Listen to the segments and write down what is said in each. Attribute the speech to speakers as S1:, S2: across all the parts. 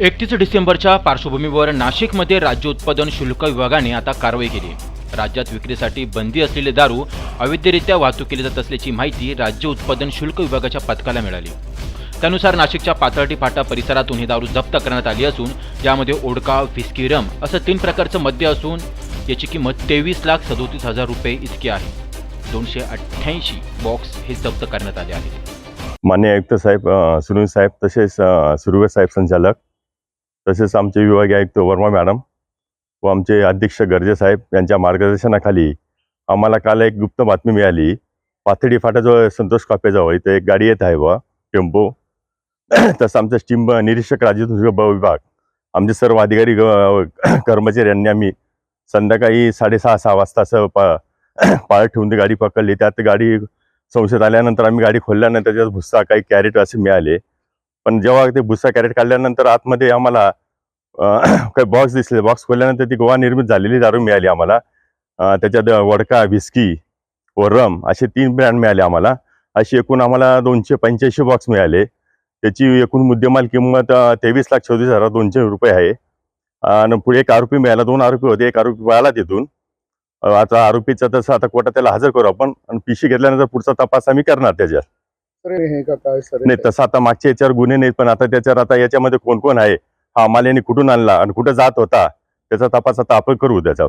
S1: एकतीस डिसेंबरच्या पार्श्वभूमीवर नाशिकमध्ये राज्य उत्पादन शुल्क विभागाने आता कारवाई केली. राज्यात विक्रीसाठी बंदी असलेले दारू अवैधरित्या वाहतूक केली जात असल्याची माहिती राज्य उत्पादन शुल्क विभागाच्या पथकाला मिळाली. त्यानुसार नाशिकच्या पातळटी फाटा परिसरातून ही दारू जप्त करण्यात आली असून यामध्ये ओडका व्हिस्की रम असं तीन प्रकारचं मद्य असून याची किंमत तेवीस लाख सदोतीस हजार रुपये इतकी आहे. दोनशे अठ्ठ्याऐंशी बॉक्स हे जप्त करण्यात आले आहेत.
S2: मान्य आयुक्त साहेब सुनील साहेब तसेच अ, साहेब संचालक तसेच आमचे विभागीय आयुक्त वर्मा मॅडम व आमचे अध्यक्ष गर्जे साहेब यांच्या मार्गदर्शनाखाली आम्हाला काल एक गुप्त बातमी मिळाली. पाथडी फाट्याजवळ संतोष कापेजवळ इथे एक गाडी येत आहे व टेम्पो. तसं आमचं स्टीम निरीक्षक राजू ब विभाग आमचे सर्व अधिकारी कर्मचारी यांनी आम्ही संध्याकाळी साडेसहा सहा वाजता असं पा पाळत ठेवून ती गाडी पकडली. त्यात गाडी संशयात आल्यानंतर आम्ही गाडी खोलल्यानंतर त्याच्यात भुस्सा काही कॅरेट असे मिळाले. पण जेव्हा ते भुसा कॅरेट काढल्यानंतर आतमध्ये आम्हाला काही बॉक्स दिसले. बॉक्स खोलल्यानंतर ती गोवा निर्मित झालेली दारू मिळाली आम्हाला. त्याच्यात वडका व्हिस्की व रम असे तीन ब्रँड मिळाले आम्हाला. अशी एकूण आम्हाला दोनशे पंच्याऐंशी बॉक्स मिळाले. त्याची एकूण मुद्देमाल किंमत तेवीस लाख चौतीस हजार दोनशे रुपये आहे. आणि पुढे एक आरोपी मिळाला. दोन आरोपी होते. एक आरोपी मिळाला तिथून. आता आरोपीचा तसं आता कोर्टात त्याला हजर करू आपण. आणि पिशी घेतल्यानंतर पुढचा तपास आम्ही करणार त्याच्यात.
S3: हे का काय सर
S2: नाही तसं आता मागच्या याच्यावर गुन्हे नाहीत पण आता त्याच्यावर आता याच्यामध्ये कोण कोण आहे? हा आम्हाला यांनी कुठून आणला आणि कुठं जात होता? त्याचा तपास आता आपण करू त्याचा.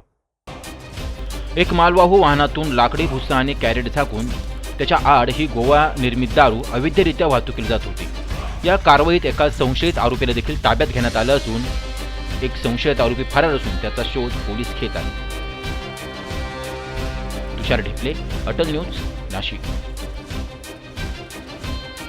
S1: एक मालवाहू वाहनातून लाकडी भुस्सा आणि कॅरेट झाकून त्याच्या आड ही गोवा निर्मित दारू अवैधरित्या वाहतूक केली जात होती. या कारवाईत एका संशयित आरोपीला देखील ताब्यात घेण्यात आलं असून एक संशयित आरोपी फरार असून त्याचा शोध पोलीस घेत आहेत. तुषार ढेकले अटल न्यूज नाशिक.